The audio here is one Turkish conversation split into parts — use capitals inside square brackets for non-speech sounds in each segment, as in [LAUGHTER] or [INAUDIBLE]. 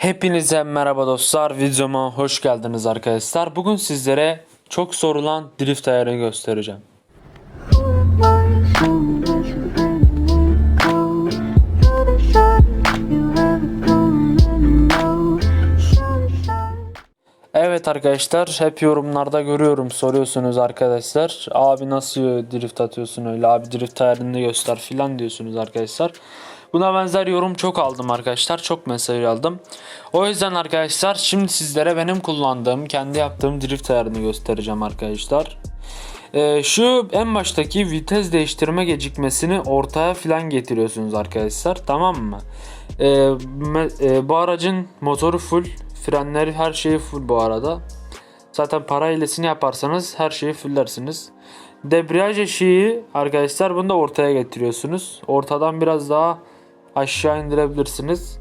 Hepinize merhaba dostlar. Videoma hoş geldiniz arkadaşlar. Bugün sizlere çok sorulan drift ayarını göstereceğim. Evet arkadaşlar hep yorumlarda görüyorum soruyorsunuz arkadaşlar. Abi nasıl drift atıyorsun öyle abi drift ayarını göster filan diyorsunuz arkadaşlar. Buna benzer yorum çok aldım arkadaşlar. Çok mesaj aldım. O yüzden arkadaşlar şimdi sizlere benim kullandığım kendi yaptığım drift ayarını göstereceğim arkadaşlar. Ee, şu en baştaki vites değiştirme gecikmesini ortaya filan getiriyorsunuz arkadaşlar tamam mı? Ee, e, bu aracın motoru full frenleri her şeyi full bu arada. Zaten para hilesini yaparsanız her şeyi fullersiniz. Debriyaj eşiği arkadaşlar bunu da ortaya getiriyorsunuz. Ortadan biraz daha aşağı indirebilirsiniz.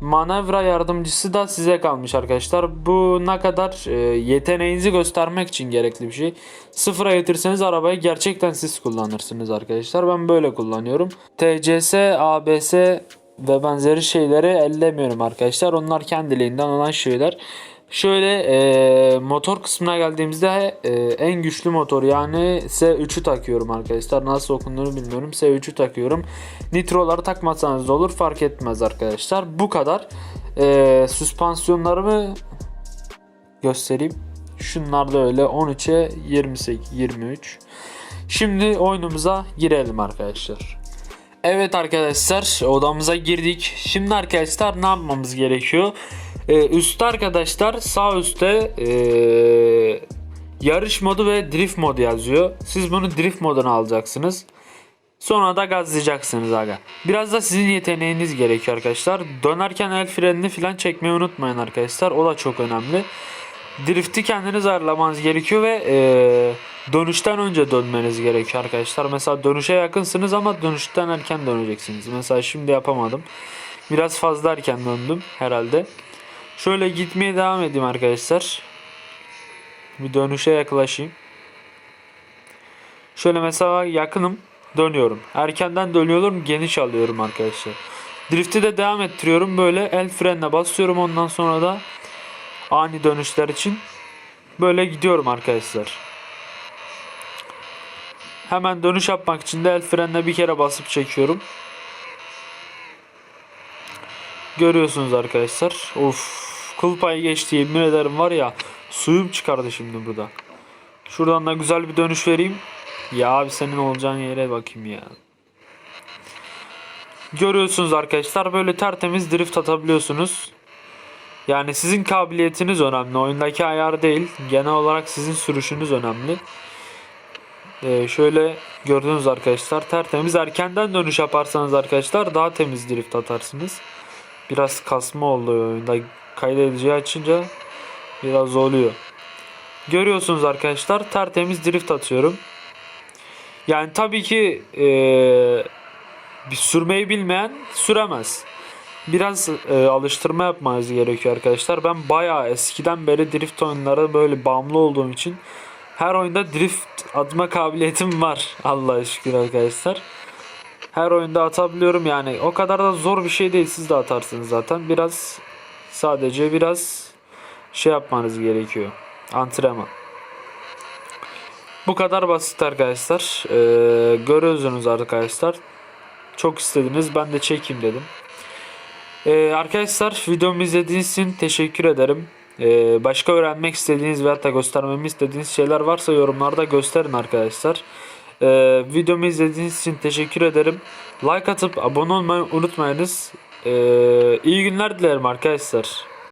Manevra yardımcısı da size kalmış arkadaşlar. Bu ne kadar e, yeteneğinizi göstermek için gerekli bir şey. Sıfıra getirseniz arabayı gerçekten siz kullanırsınız arkadaşlar. Ben böyle kullanıyorum. TCS, ABS ve benzeri şeyleri ellemiyorum arkadaşlar. Onlar kendiliğinden olan şeyler. Şöyle e, motor kısmına geldiğimizde e, en güçlü motor yani S3'ü takıyorum arkadaşlar. Nasıl okunduğunu bilmiyorum. S3'ü takıyorum. Nitroları takmasanız da olur fark etmez arkadaşlar. Bu kadar. E, süspansiyonlarımı göstereyim. Şunlar da öyle 13'e 28 23. Şimdi oyunumuza girelim arkadaşlar. Evet arkadaşlar odamıza girdik. Şimdi arkadaşlar ne yapmamız gerekiyor? Ee, üstte arkadaşlar sağ üstte ee, yarış modu ve drift modu yazıyor. Siz bunu drift moduna alacaksınız. Sonra da gazlayacaksınız aga. Biraz da sizin yeteneğiniz gerekiyor arkadaşlar. Dönerken el frenini falan çekmeyi unutmayın arkadaşlar. O da çok önemli. Drift'i kendiniz ayarlamanız gerekiyor ve ee, dönüşten önce dönmeniz gerekiyor arkadaşlar. Mesela dönüşe yakınsınız ama dönüşten erken döneceksiniz. Mesela şimdi yapamadım. Biraz fazla erken döndüm herhalde. Şöyle gitmeye devam edeyim arkadaşlar. Bir dönüşe yaklaşayım. Şöyle mesela yakınım dönüyorum. Erkenden dönüyorum geniş alıyorum arkadaşlar. Drift'i de devam ettiriyorum. Böyle el frenine basıyorum ondan sonra da ani dönüşler için böyle gidiyorum arkadaşlar. Hemen dönüş yapmak için de el frenine bir kere basıp çekiyorum. Görüyorsunuz arkadaşlar. Of kıl payı geçti ederim var ya suyum çıkardı şimdi burada. Şuradan da güzel bir dönüş vereyim. Ya abi senin olacağın yere bakayım ya. Görüyorsunuz arkadaşlar böyle tertemiz drift atabiliyorsunuz. Yani sizin kabiliyetiniz önemli. Oyundaki ayar değil. Genel olarak sizin sürüşünüz önemli. Ee, şöyle gördüğünüz arkadaşlar tertemiz. Erkenden dönüş yaparsanız arkadaşlar daha temiz drift atarsınız. Biraz kasma oldu oyunda. Kaydediciyi açınca biraz oluyor. Görüyorsunuz arkadaşlar tertemiz drift atıyorum. Yani tabii ki bir sürmeyi bilmeyen süremez. Biraz e, alıştırma yapmanız gerekiyor arkadaşlar. Ben bayağı eskiden beri drift oyunlara böyle bağımlı olduğum için her oyunda drift atma kabiliyetim var. [LAUGHS] Allah'a şükür arkadaşlar. Her oyunda atabiliyorum yani. O kadar da zor bir şey değil. Siz de atarsınız zaten. Biraz sadece biraz şey yapmanız gerekiyor. Antrenman. Bu kadar basit arkadaşlar. Ee, görüyorsunuz arkadaşlar. Çok istediniz. Ben de çekeyim dedim. Ee, arkadaşlar videomu izlediğiniz için teşekkür ederim. Ee, başka öğrenmek istediğiniz veya da göstermemi istediğiniz şeyler varsa yorumlarda gösterin arkadaşlar. Ee, videomu izlediğiniz için teşekkür ederim. Like atıp abone olmayı unutmayınız. Ee, iyi günler dilerim arkadaşlar.